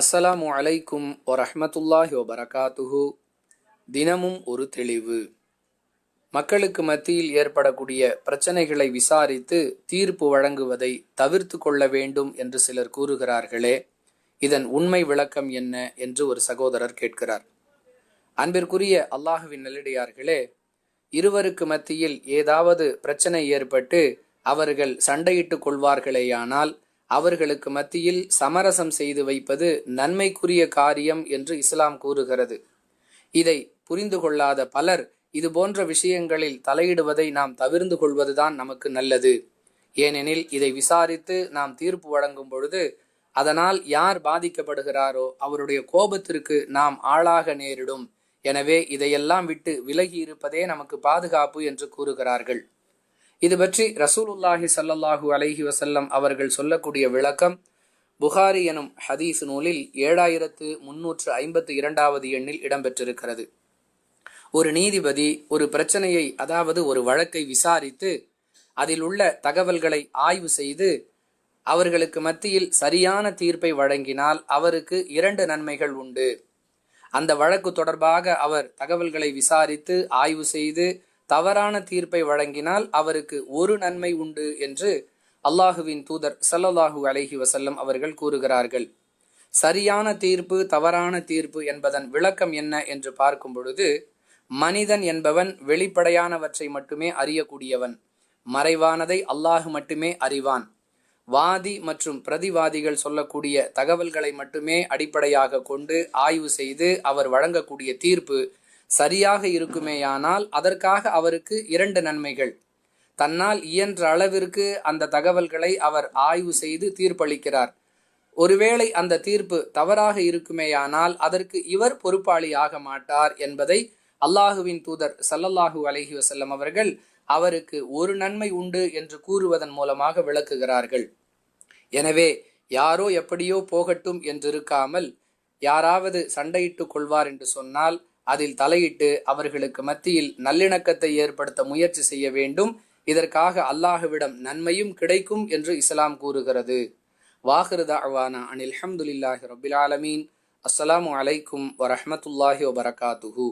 அஸ்ஸலாமு அலைக்கும் வரஹ்மத்துல்லாஹி வபரகாத்துஹு. தினமும் ஒரு தெளிவு. மக்களுக்கு மத்தியில் ஏற்படக்கூடிய பிரச்சனைகளை விசாரித்து தீர்ப்பு வழங்குவதை தவிர்த்து கொள்ள வேண்டும் என்று சிலர் கூறுகிறார்களே இதன் உண்மை விளக்கம் என்ன என்று ஒரு சகோதரர் கேட்கிறார். அன்பிற்குரிய அல்லாஹுவின் நெல்லடியார்களே இருவருக்கு மத்தியில் ஏதாவது பிரச்சனை ஏற்பட்டு அவர்கள் சண்டையிட்டுக் கொள்வார்களேயானால் அவர்களுக்கு மத்தியில் சமரசம் செய்து வைப்பது நன்மைக்குரிய காரியம் என்று இஸ்லாம் கூறுகிறது. இதை புரிந்து கொள்ளாத பலர் இது போன்ற விஷயங்களில் தலையிடுவதை நாம் தவிர்ந்து கொள்வதுதான் நமக்கு நல்லது. ஏனெனில் இதை விசாரித்து நாம் தீர்ப்பு வழங்கும் பொழுது அதனால் யார் பாதிக்கப்படுகிறாரோ அவருடைய கோபத்திற்கு நாம் ஆளாக நேரிடும். எனவே இதையெல்லாம் விட்டு விலகி இருப்பதே நமக்கு பாதுகாப்பு என்று கூறுகிறார்கள். இது பற்றி ரசூலுல்லாஹி சல்லல்லாஹு அலஹி வசல்லம் அவர்கள் சொல்லக்கூடிய விளக்கம் புகாரி எனும் ஹதீஸ் நூலில் ஏழாயிரத்து முன்னூற்று ஐம்பத்து இரண்டாவது எண்ணில் இடம்பெற்றிருக்கிறது. ஒரு நீதிபதி ஒரு பிரச்சனையை அதாவது ஒரு வழக்கை விசாரித்து அதில் உள்ள தகவல்களை ஆய்வு செய்து அவர்களுக்கு மத்தியில் சரியான தீர்ப்பை வழங்கினால் அவருக்கு இரண்டு நன்மைகள் உண்டு. அந்த வழக்கு தொடர்பாக அவர் தகவல்களை விசாரித்து ஆய்வு செய்து தவறான தீர்ப்பை வழங்கினால் அவருக்கு ஒரு நன்மை உண்டு என்று அல்லாஹுவின் தூதர் சல்லல்லாஹூ அலஹி வசல்லம் அவர்கள் கூறுகிறார்கள். சரியான தீர்ப்பு தவறான தீர்ப்பு என்பதன் விளக்கம் என்ன என்று பார்க்கும் பொழுது மனிதன் என்பவன் வெளிப்படையானவற்றை மட்டுமே அறியக்கூடியவன். மறைவானதை அல்லாஹு மட்டுமே அறிவான். வாதி மற்றும் பிரதிவாதிகள் சொல்லக்கூடிய தகவல்களை மட்டுமே அடிப்படையாக கொண்டு ஆய்வு செய்து அவர் வழங்கக்கூடிய தீர்ப்பு சரியாக இருக்குமேயானால் அதற்காக அவருக்கு இரண்டு நன்மைகள். தன்னால் இயன்ற அளவிற்கு அந்த தகவல்களை அவர் ஆய்வு செய்து தீர்ப்பளிக்கிறார். ஒருவேளை அந்த தீர்ப்பு தவறாக இருக்குமேயானால் அதற்கு இவர் பொறுப்பாளி ஆக மாட்டார் என்பதை அல்லாஹுவின் தூதர் சல்லல்லாஹூ அலஹி வசல்லம் அவர்கள் அவருக்கு ஒரு நன்மை உண்டு என்று கூறுவதன் மூலமாக விளக்குகிறார்கள். எனவே யாரோ எப்படியோ போகட்டும் என்றிருக்காமல் யாராவது சண்டையிட்டுக் கொள்வார் என்று சொன்னால் அதில் தலையிட்டு அவர்களுக்கு மத்தியில் நல்லிணக்கத்தை ஏற்படுத்த முயற்சி செய்ய வேண்டும். இதற்காக அல்லாஹுவிடம் நன்மையும் கிடைக்கும் என்று இஸ்லாம் கூறுகிறது. வாஹிருதா அவானா அனில் அஹமதுல்லாஹி ரபில் ஆலமீன். அஸ்ஸலாமு அலைக்கும் வரமத்துல்லாஹி வபரகாத்துஹூ.